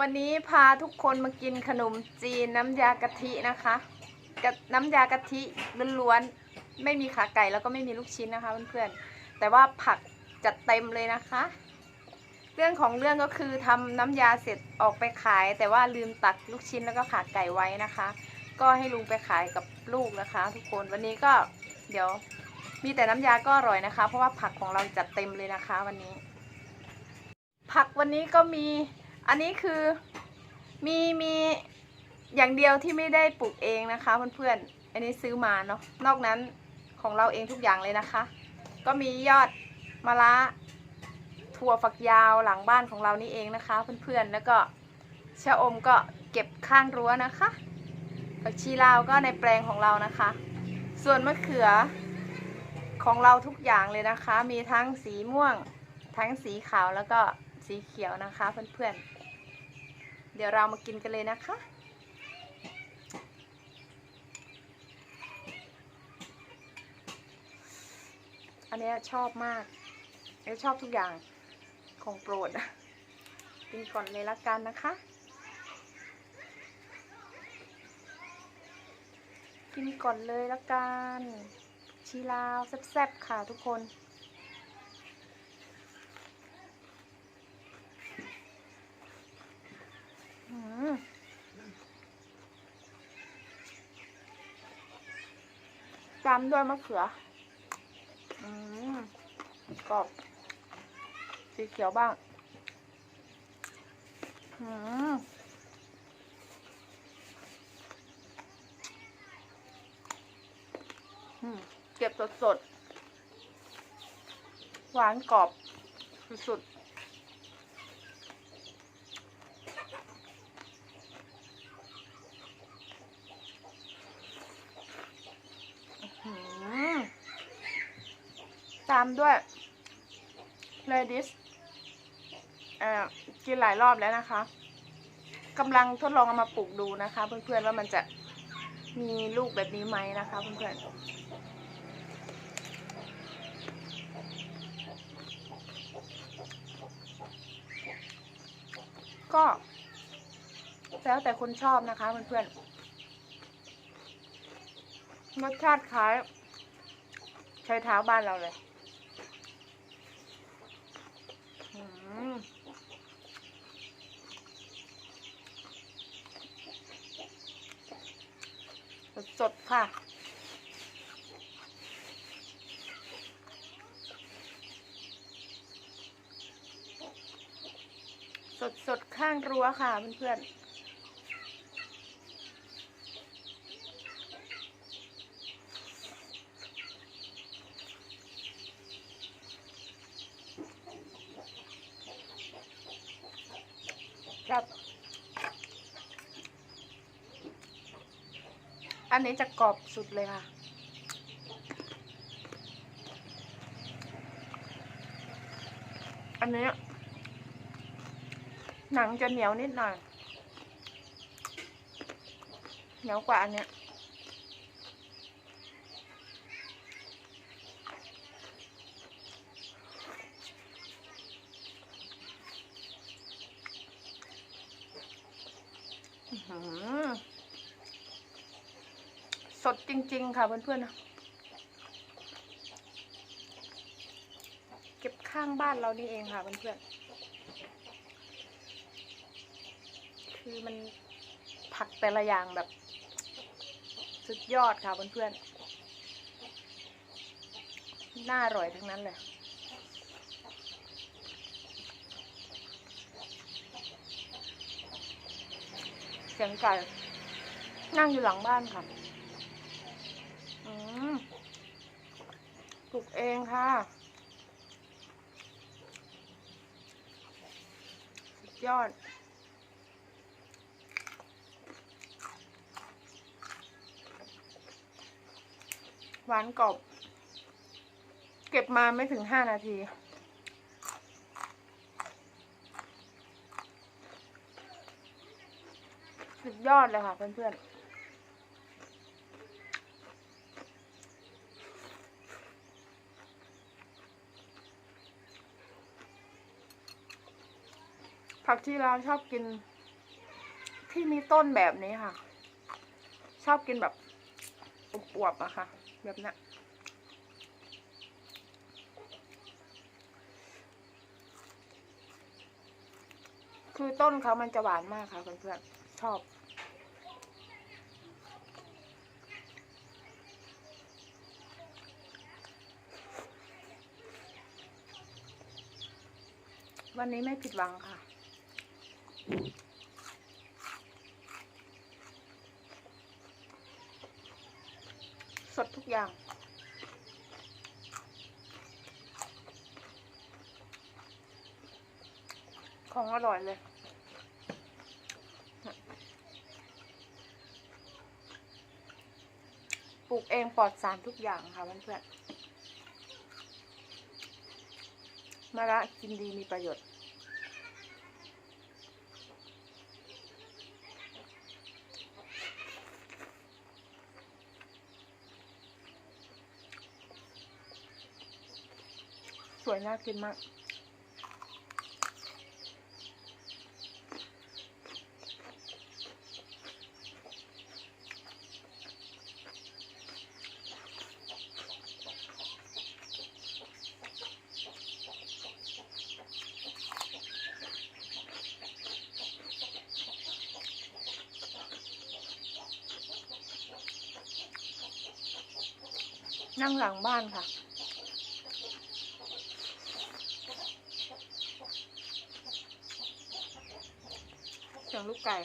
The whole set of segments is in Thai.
วันนี้พาทุกคนมากินขนมจีนน้ำยากะทินะคะกับน้ำยากะทิล้วนๆไม่มีขาไก่แล้วก็ไม่มีลูกชิ้นนะคะเพื่อนๆแต่ว่าผักจัดเต็มเลยนะคะ เรื่องของเรื่องก็คือทำน้ำยาเสร็จออกไปขาย แต่ว่าลืมตักลูกชิ้นแล้วก็ขาไก่ไว้นะคะ ก็ให้ลุงไปขายกับลูกนะคะ ทุกคนวันนี้ก็เดี๋ยวมีแต่น้ำยาก็อร่อยนะคะ เพราะว่าผักของเราจัดเต็มเลยนะคะ วันนี้ ผักวันนี้ก็มี อันนี้คือมีมีอย่างเดียวที่ไม่ได้ปลูกเองนะคะเพื่อนๆ อันนี้ซื้อมาเนาะ นอกนั้นของเราเองทุกอย่างเลยนะคะ ก็มียอดมะระถั่วฝักยาวหลังบ้านของเรานี่เองนะคะเพื่อนๆ แล้วก็ชะอมก็เก็บข้างรั้วนะคะผักชีลาวก็ในแปลงของเรานะคะ ส่วนมะเขือของเราทุกอย่างเลยนะคะ มีทั้งสีม่วง ทั้งสีขาวแล้วก็ สีเขียวนะคะเพื่อนๆ เดี๋ยวเรามากินกันเลยนะคะ อันนี้ชอบมากเอ้ชอบทุกอย่างของโปรดอะกินก่อนเลยละกันนะคะ กินก่อนเลยละกันชีลาวแซ่บๆค่ะทุกคน อืม ตามด้วยมะเขือ อืมกรอบ สีเขียวบ้าง อืมอืมเก็บสดสดๆหวานกรอบ สุดๆ อืมตามด้วยเลดิสเอ่อกินหลายรอบแล้วนะคะกำลังทดลองเอามาปลูกดูนะคะ เพื่อนๆว่ามันจะมีลูกแบบนี้ไหมนะคะ เพื่อนๆก็แล้วแต่คนชอบนะคะเพื่อนๆรสชาติคล้ายใช้เท้าบ้านเราเลยอืม สดๆค่ะสดๆข้างรั้วค่ะเพื่อนๆ อันนี้จะกรอบสุดเลยค่ะ อันนี้ หนังจะเหนียวนิดหน่อย เหนียวกว่าอันเนี้ยอือ สดจริง ๆ ค่ะเพื่อนๆนะเก็บข้างบ้านเรานี่เองค่ะเพื่อนๆคือมันผักแต่ละอย่างแบบ สุดยอดค่ะเพื่อนๆน่าอร่อยทั้งนั้นเลยเสียงไก่นั่งอยู่หลังบ้านค่ะ อืม ปลูกเองค่ะสุดยอด หวานกรอบเก็บมาไม่ถึงห้านาที สุดยอดเลยค่ะเพื่อนๆ ผักที่เราชอบกิน ที่มีต้นแบบนี้ค่ะ ชอบกินแบบอวบๆอะค่ะ แบบนี้คือต้นเขามันจะหวานมากค่ะเพื่อนๆชอบวันนี้ไม่ผิดหวังค่ะ สดทุกอย่าง ของอร่อยเลยปลูกเองปลอดสารทุกอย่างค่ะเพื่อนๆมะระกินดีมีประโยชน์ สวยน่ากินมากนั่งหลังบ้านค่ะ เสียงลูกไก่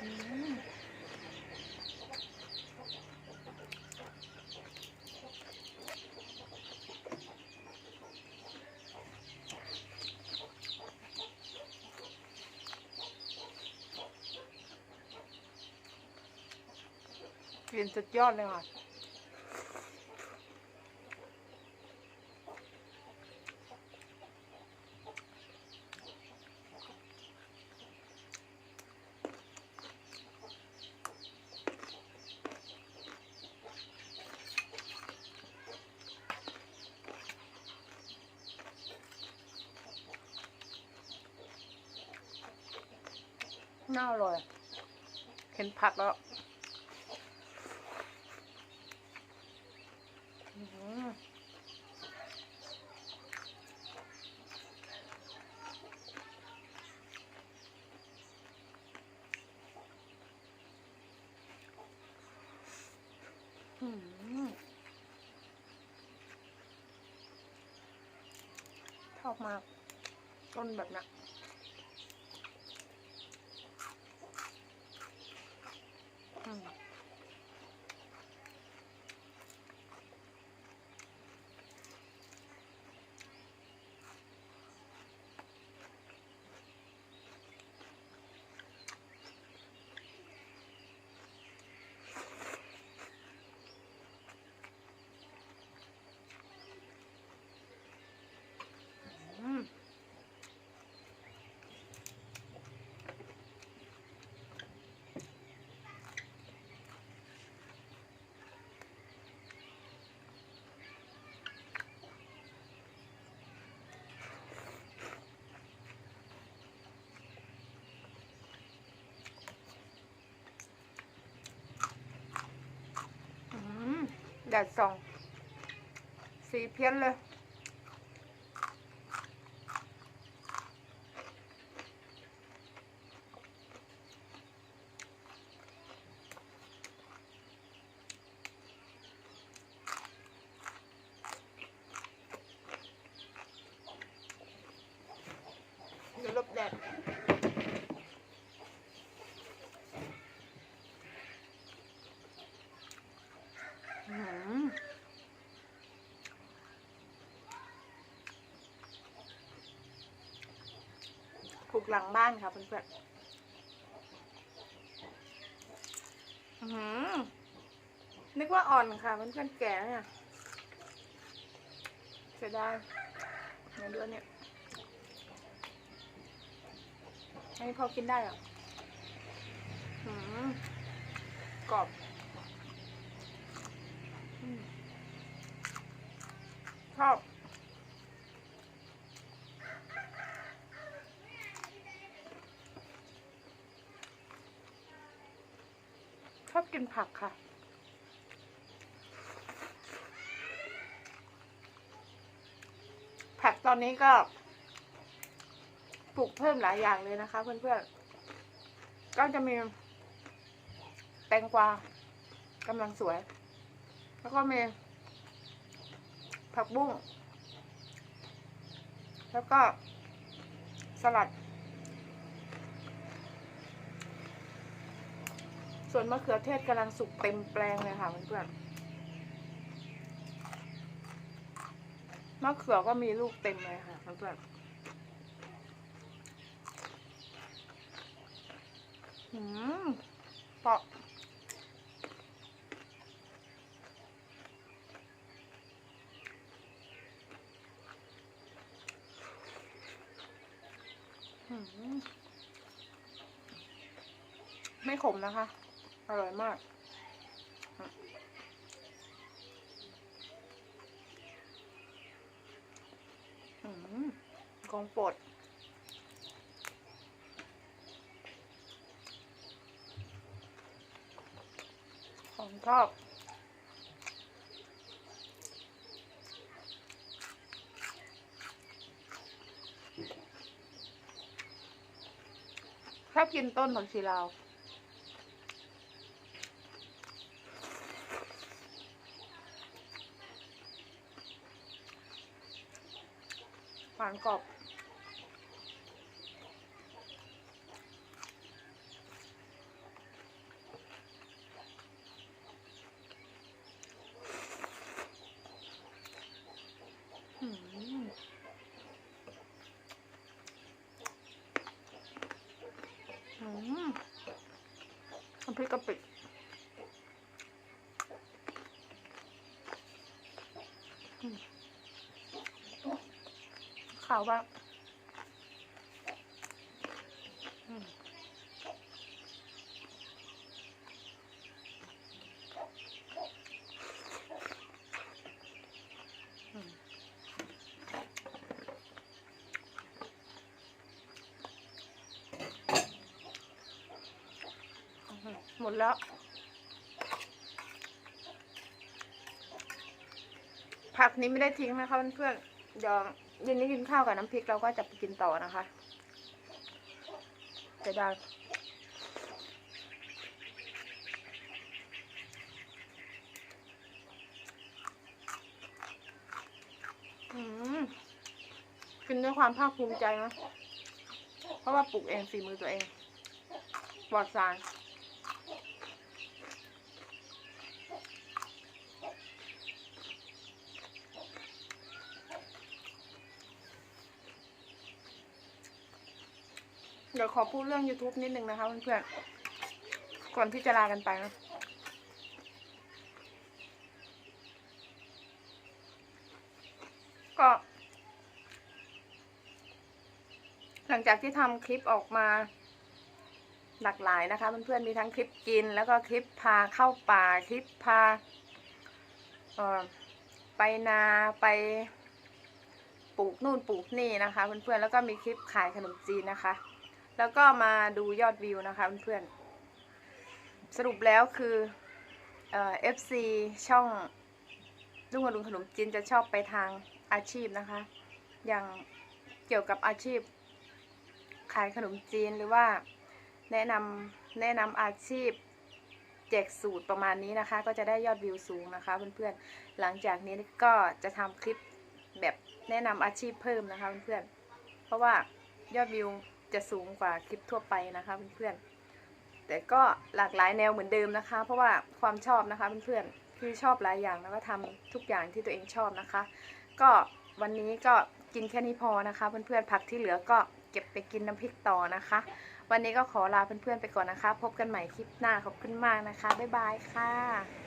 อืม กลิ่นสุดยอดเลยค่ะน่าอร่อยเห็นผักแล้วอื้อหืออื้อหือ ชอบมากต้นแบบเนี้ย อืมอืมอืม แดดส่อง สีเพี้ยนเลย เดี๋ยวหลบแดด อืมป ลูกหลังบ้านค่ะเพื่อนๆอื้อหือนึกว่าอ่อนค่ะเพื่อนๆแก่แล้วเนี่ยสียดายเนื้อเดือนเนี่ยอันนี้พอกินได้เหรออืมกรอบชอบ ชอบกินผักค่ะ ผักตอนนี้ก็ปลูกเพิ่มหลายอย่างเลยนะคะ เพื่อนๆ ก็จะมี แตงกวากำลังสวย แล้วก็มี ผักบุ้ง แล้วก็สลัด ส่วนมะเขือเทศกำลังสุกเต็มแปลงเลยค่ะเพื่อนๆมะเขือก็มีลูกเต็มเลยค่ะเพื่อนๆอืมเปาะอืมไม่ขมนะคะ ร่อยมากอืมของโปรดของชอบชอบกินต้นผักชีลาว หวาน กรอบอืมอืมน้ำพริกกะปิ ขาวบ้างอืมอืมอื้อหือหมดแล้วผักนี้ไม่ได้ทิ้งนะคะเพื่อนๆเดี๋ยว เย็นนี้กินข้าวกับน้ำพริกเราก็จะไปกินต่อนะคะจะได้อืมกินด้วยความภาคภูมิใจนะ เพราะว่าปลูกเองฝีมือตัวเองปลอดสาร เดี๋ยวขอพูดเรื่อง YouTube นิดนึงนะคะเพื่อนๆก่อนที่จะลากันไปนะก็หลังจากที่ทำคลิปออกมาหลากหลายนะคะเพื่อนๆมีทั้งคลิปกิน แล้วก็คลิปพาเข้าป่าคลิปพาไปนาไปปลูกนู่นปลูกนี่นะคะเพื่อนๆแล้วก็มีคลิปขายขนมจีนนะคะ แล้วก็มาดูยอดวิวนะคะเพื่อนๆสรุปแล้วคือเอ่อฟซีช่องลุงอรุณขนมจีนจะชอบไปทางอาชีพนะคะ อย่างเกี่ยวกับอาชีพ ขายขนมจีนหรือว่าแนะนำแนะนำอาชีพแจกสูตรประมาณนี้นะคะ ก็จะได้ยอดวิวสูงนะคะเพื่อนๆหลังจากนี้ก็จะทำคลิปแบบแนะนำอาชีพเพิ่มนะคะเพื่อนๆเพราะว่ายอดวิว จะสูงกว่าคลิปทั่วไปนะคะเพื่อนๆ แต่ก็หลากหลายแนวเหมือนเดิมนะคะ เพราะว่าความชอบนะคะเพื่อนๆ คือชอบหลายอย่างแล้วก็ทำทุกอย่างที่ตัวเองชอบนะคะ ก็วันนี้ก็กินแค่นี้พอนะคะเพื่อนๆ ผักที่เหลือก็เก็บไปกินน้ำพริกต่อนะคะ วันนี้ก็ขอลาเพื่อนๆไปก่อนนะคะ พบกันใหม่คลิปหน้าขอบคุณมากนะคะ บ๊ายบายค่ะ